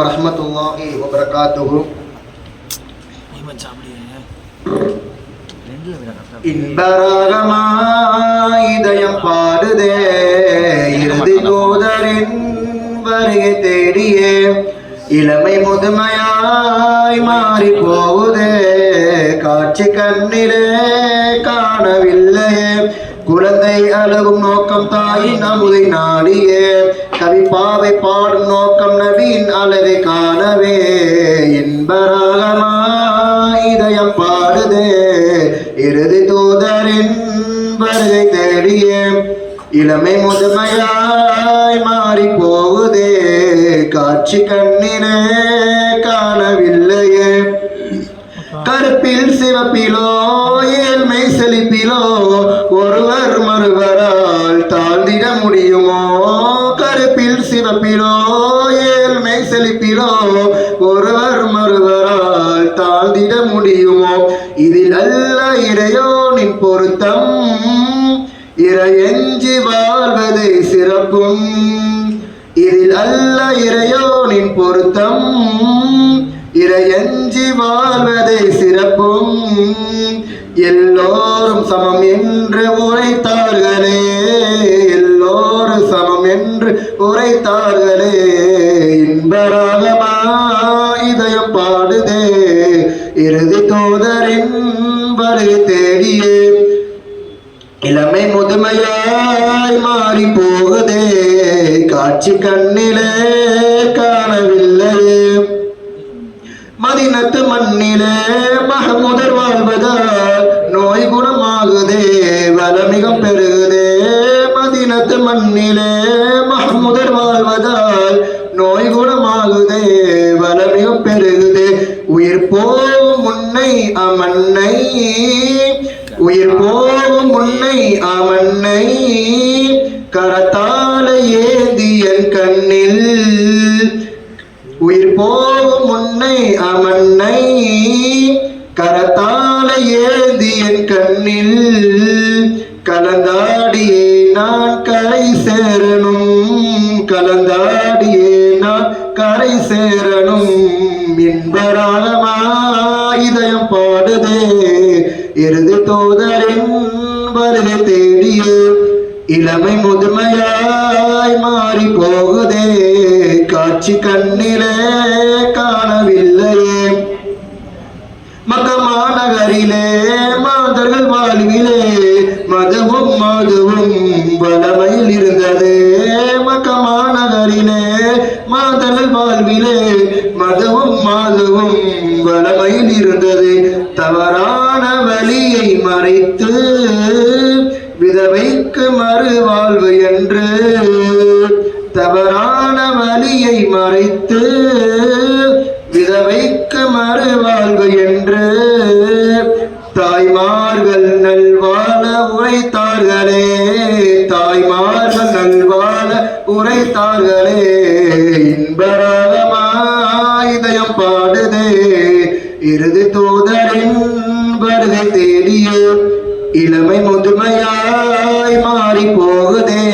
வரஹ்மத்துல்லாஹி வபரகாத்துஹு இன்பராகமாயுதயம் பாடுதே இறுதி தூதரின் வருகை தேடியே இளமை முதுமையாய் மாறி போகுதே காட்சி கண்ணிலே காணவில்லையே குழந்தை அழகும் நோக்கம் தாயின் அமுதை நாடியே. கவிப்பாவை பாடும் நோக்கம் நவீன் அழகை காணவே. இன்பராகமாய் இதயம் பாடுதே. இறுதி தூதரின் வருகை தேடியே. இளமை முதுமையாய் மாறி போகுதே. காட்சி கண்ணினே சிறப்பிலோ ஏழ்மை செழிப்பிலோ ஒருவர் மறுவரால் தாழ்ந்திட முடியுமோ? கருப்பில் சிவப்பிலோ ஏழ்மை செழிப்பிலோ ஒருவர் மறுவரால் தாழ்ந்திட முடியுமோ? இதில் அல்ல இறையோனின் பொருத்தம். இறையஞ்சி வாழ்வதை சிறப்பும் இதில் அல்ல இறையோனின் பொருத்தம். இறையஞ்சி வாழ்வதே சிறப்பும் எல்லோரும் சமம் என்று உரைத்தார்களே. எல்லோரும் சமம் என்று உரைத்தார்களே. இன்பராகமா இதயம் பாடுதே. இறுதி தோதரின் வருகை தேடியே. இளமை முதுமையாய் மாறி போகுதே. காட்சி கண்ணிலே மதினத்து மண்ணிலே மகமுதர் வாழ்வதால் நோய் குணமாகுதே வளமிகம் பெருகுதே மதினத்து மண்ணிலே மகமுதர் வாழ்வதால் நோய் குணமாகுதே வளமிகம் பெருகுதே உயிர் போவும் முன்னை அமன்னை உயிர் போவும் முன்னை அமன்னை உயிர் போகும் முன்னை அமன்னை கரத்தால ஏந்தி என் கண்ணில் கலந்தாடியே நான் கரை சேரணும் கலந்தாடியே நான் கரை சேரணும். இன்பராகமா இதயம் பாடுதே இறுதி தோதரின் வருகை தேடியே இளமை முதுமையாய் மாறி போகுதே. காட்சி கண்ணிலே காணவில்லையே. மக்கமாநகரிலே மாதர்கள் வாழ்விலே மதுவும் மதுவும் வளமையில் இருந்ததே. மக்கமாநகரிலே மாதர்கள் வாழ்விலே மதுவும் மாதுவும் வளமையில் இருந்தது. தவறான வழியை மறைத்து விதவைக்கு மறுவாழ்வு என்று தவறான வழியை மறைத்து விதவைக்க மறுவாழ்வு என்று தாய்மார்கள் நல்வாழ உரைத்தார்களே தாய்மார்கள் நல்வாழ உரைத்தார்களே இன்பராகமா பாடுதே இறுதி தூதரின் வருகை தேடியே இளமை முதுமையாய் மாறி போகுதே